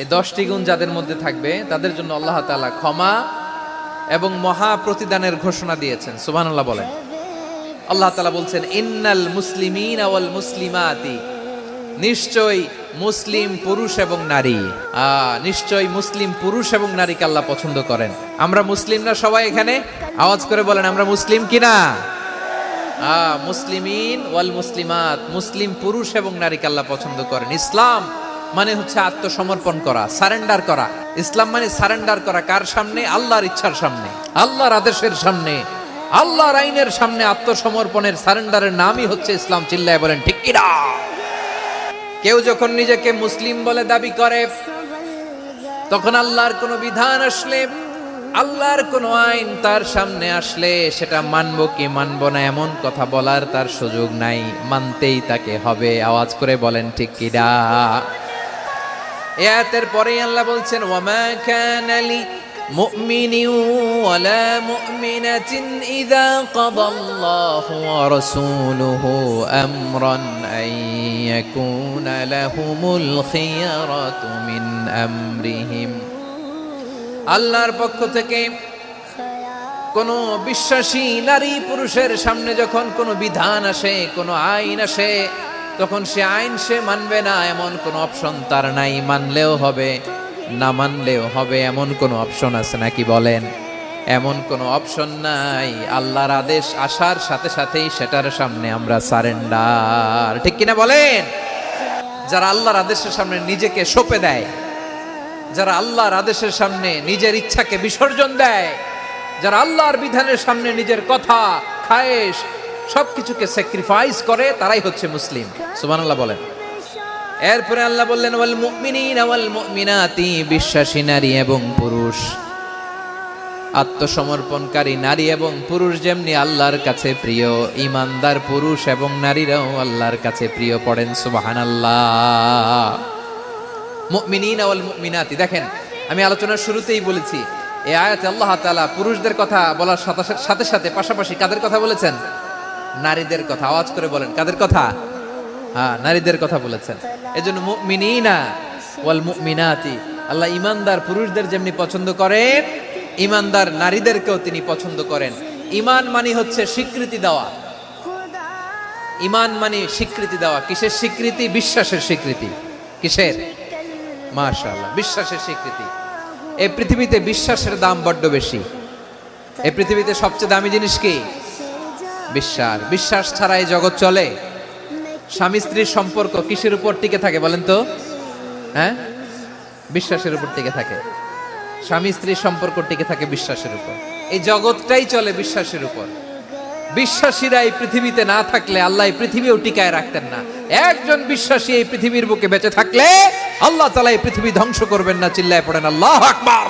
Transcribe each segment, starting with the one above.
এই দশটি গুণ যাদের মধ্যে থাকবে, তাদের জন্য আল্লাহ তাআলা ক্ষমা এবং মহা প্রতিদানের ঘোষণা দিয়েছেন। সুবহানাল্লাহ বলেন। আল্লাহ তাআলা বলছেন, ইন্নাল মুসলিমিন ওয়াল মুসলিমাতি। নিশ্চয় মুসলিম পুরুষ এবং নারী। নিশ্চয় মুসলিম পুরুষ এবং নারীকে আল্লাহ পছন্দ করেন। আমরা মুসলিম না সবাই এখানে? আওয়াজ করে বলেন, আমরা মুসলিম কিনা মুসলিমিন ওয়াল মুসলিমাত, মুসলিম পুরুষ এবং নারীকে আল্লাহ পছন্দ করেন। ইসলাম মানে হচ্ছে আত্মসমর্পণ করা, সারেন্ডার করা। ইসলাম মানে সারেন্ডার করা কার সামনে? আল্লাহর ইচ্ছার সামনে, আল্লাহর আদেশের সামনে। আল্লাহর আইনের সামনে আত্মসমর্পণের, সারেন্ডারের নামই হচ্ছে ইসলাম, চিল্লায় বলেন, ঠিক কিনা কেউ যখন নিজেকে মুসলিম বলে দাবি করে, তখন আল্লাহর কোনো বিধান আসলে, আল্লাহর কোনো আইন তার সামনে আসলে, সেটা মানব কি মানব না এমন কথা বলার তার সুযোগ নাই। মানতেই তাকে হবে, আওয়াজ করে বলেন, ঠিক কিনা এ আয়াতের পরেই আল্লাহ বলছেন, ওয়ামা কানা লি মুমিনিন ওয়ালা মুমিনাতিন ইযা কাদাল্লাহু ওয়া রাসূলুহু আমরান আন ইয়াকুনা লাহুমুল খিয়ারাতু মিন আমরিহিম। আল্লাহর পক্ষ থেকে কোনো বিশ্বাসী নারী পুরুষের সামনে যখন কোনো বিধান আসে, কোনো আইন আসে তখন সে আইন সে মানবে না, এমন কোনো অপশন তার নাই। মানলেও হবে, না মানলেও হবে, এমন কোনো অপশন আছে নাকি বলেন? এমন কোনো অপশন নাই। আল্লাহর আদেশ আসার সাথে সাথেই সেটার সামনে আমরা সারেন্ডার ঠিক কিনা বলেন? যারা আল্লাহর আদেশের সামনে নিজেকে সঁপে দেয়, যারা আল্লাহর আদেশের সামনে নিজের ইচ্ছাকে বিসর্জন দেয়, যারা আল্লাহর বিধানের সামনে নিজের কথা, খায়েশ সবকিছুকে স্যাক্রিফাইস করে, তারাই হচ্ছে মুসলিম। সুবহানাল্লাহ বলেন। এরপরে আল্লাহ বললেন, ওয়াল মুমিনিনা ওয়াল মুমিনাতি, বিশ্বাসী নারী এবং পুরুষ। আত্মসমর্পণকারী নারী এবং পুরুষ যেমনি আল্লাহর কাছে প্রিয়, ইমানদার পুরুষ এবং নারীরাও আল্লাহর কাছে প্রিয় পড়েন, সুবহানাল্লাহ। মুমিনিন ওয়াল মুমিনাতি, দেখেন, আমি আলোচনার শুরুতেই বলেছি, এই আয়াতে আল্লাহ তাআলা পুরুষদের কথা বলার সাথে সাথে, পাশাপাশি কাদের কথা বলেছেন? নারীদের কথা, আওয়াজ করে বলেন, কাদের কথা? হ্যাঁ নারীদের কথা বলেছেন। এজন্য মুমিনিনা ওয়াল মুমিনাতি, আল্লাহ ইমানদার পুরুষদের যেমনি পছন্দ করেন, ইমানদার নারীদেরকেও তিনি পছন্দ করেন। ইমান মানে হচ্ছে স্বীকৃতি দেওয়া। ইমান মানে স্বীকৃতি দেওয়া। কিসের স্বীকৃতি? বিশ্বাসের স্বীকৃতি। কিসের? মাশাআল্লাহ, বিশ্বাসের স্বীকৃতি। এই পৃথিবীতে বিশ্বাসের দাম বড্ড বেশি। এই পৃথিবীতে সবচেয়ে দামি জিনিস কি? বিশ্বাস। বিশ্বাস ছাড়া এই জগৎ চলে? স্বামী স্ত্রীর সম্পর্ক কিসের উপর টিকে থাকে বলেন তো? হ্যাঁ? বিশ্বাসের উপর টিকে থাকে। স্বামী স্ত্রীর সম্পর্ক টিকে থাকে বিশ্বাসের উপর। এই জগৎটাই চলে বিশ্বাসের উপর। বিশ্বাসীরা এই পৃথিবীতে না থাকলে আল্লাহ এই পৃথিবীও টিকায় রাখতেন না। একজন বিশ্বাসী এই পৃথিবীর বুকে বেঁচে থাকলে আল্লাহ তালা এই পৃথিবী ধ্বংস করবেন না, চিল্লায় পড়েন, আল্লাহ আকবার!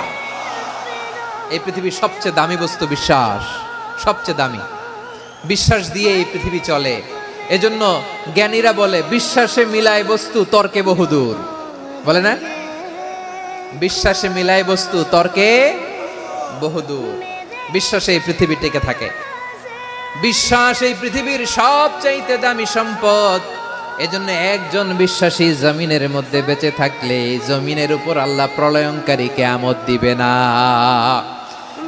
এই পৃথিবীর সবচেয়ে দামি বস্তু বিশ্বাস। সবচেয়ে দামি। বিশ্বাস দিয়ে এই পৃথিবী চলে। এজন্য জ্ঞানীরা বলে, বিশ্বাসে মিলায় বস্তু, তর্কে বহুদূর। বলে না? বিশ্বাসে মিলায় বস্তু, তর্কে বহুদূর। বিশ্বাসে এই পৃথিবী টিকে থাকে। বিশ্বাস এই পৃথিবীর সবচাইতে দামি সম্পদ। এজন্য একজন বিশ্বাসী জমিনের মধ্যে বেঁচে থাকলে জমিনের উপর আল্লাহ প্রলয়ঙ্কারী কেয়ামত দিবে না।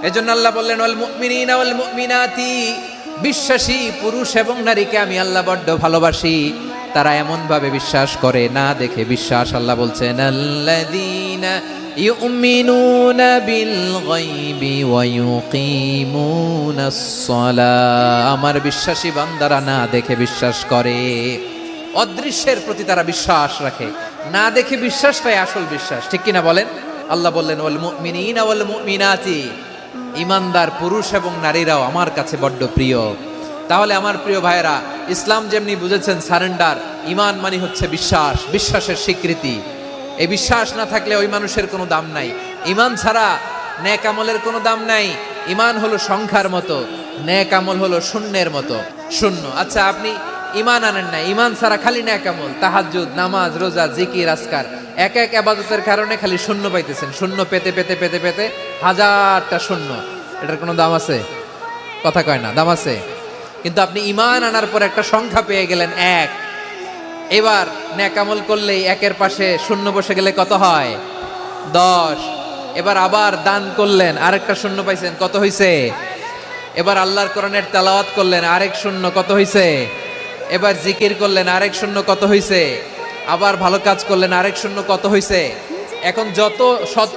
এজন্য আল্লাহ বললেন, ওয়াল মুমিনিনা ওয়াল মুমিনাতি, বিশ্বাসী পুরুষ এবং নারীকে আমি আল্লাহ বড্ড ভালোবাসি। তারা এমন ভাবে বিশ্বাস করে না দেখে বিশ্বাস আল্লাহ বলছেন, আল্লাযীনা ইউমিনুনা বিল গায়বি ওয়া ইউকিমুনাস সালাহ আমার বিশ্বাসী বান্দারা না দেখে বিশ্বাস করে। অদৃশ্যের প্রতি তারা বিশ্বাস রাখে। না দেখে বিশ্বাসটাই আসল বিশ্বাস। ঠিক কিনা বলেন? আল্লাহ বললেন, ওয়াল মুমিনিনা ওয়াল মুমিনাতি ইমানদার পুরুষ এবং নারীরাও আমার কাছে বড্ড প্রিয়। তাহলে আমার প্রিয় ভাইয়েরা, ইসলাম যেমনি বুঝেছেন, সারেন্ডার, ইমান মানে হচ্ছে বিশ্বাস, বিশ্বাসের স্বীকৃতি। এই বিশ্বাস না থাকলে ওই মানুষের কোনো দাম নাই। ইমান ছাড়া ন্যাক আমলের কোনো দাম নাই। ইমান হলো সংখ্যার মতো, ন্যাক আমল হলো শূন্যের মতো, শূন্য। আচ্ছা আপনি ইমান আনেন না ইমান ছাড়া খালি ন্যাক আমল, তাহাজ্জুদ, নামাজ, রোজা, জিকির আসকার এক এক আবাদতের কারণে খালি শূন্য পাইতেছেন। শূন্য পেতে পেতে পেতে পেতে হাজারটা শূন্য। এটার কোনো দাম আছে? কথা কয় না, দাম আছে। কিন্তু আপনি ইমান আনার পর একটা সংখ্যা পেয়ে গেলেন এক। এবার ন্যাকামল করলেই একের পাশে শূন্য বসে গেলে কত হয়? দশ। এবার আবার দান করলেন, আরেকটা শূন্য পাইছেন, কত হয়েছে এবার আল্লাহর কোরআনের তেলাওয়াত করলেন, আরেক শূন্য কত হয়েছে এবার জিকির করলেন, আরেক শূন্য কত হয়েছে আবার ভালো কাজ করলেন। আরেক শূন্য কত হয়েছে এখন যত সৎ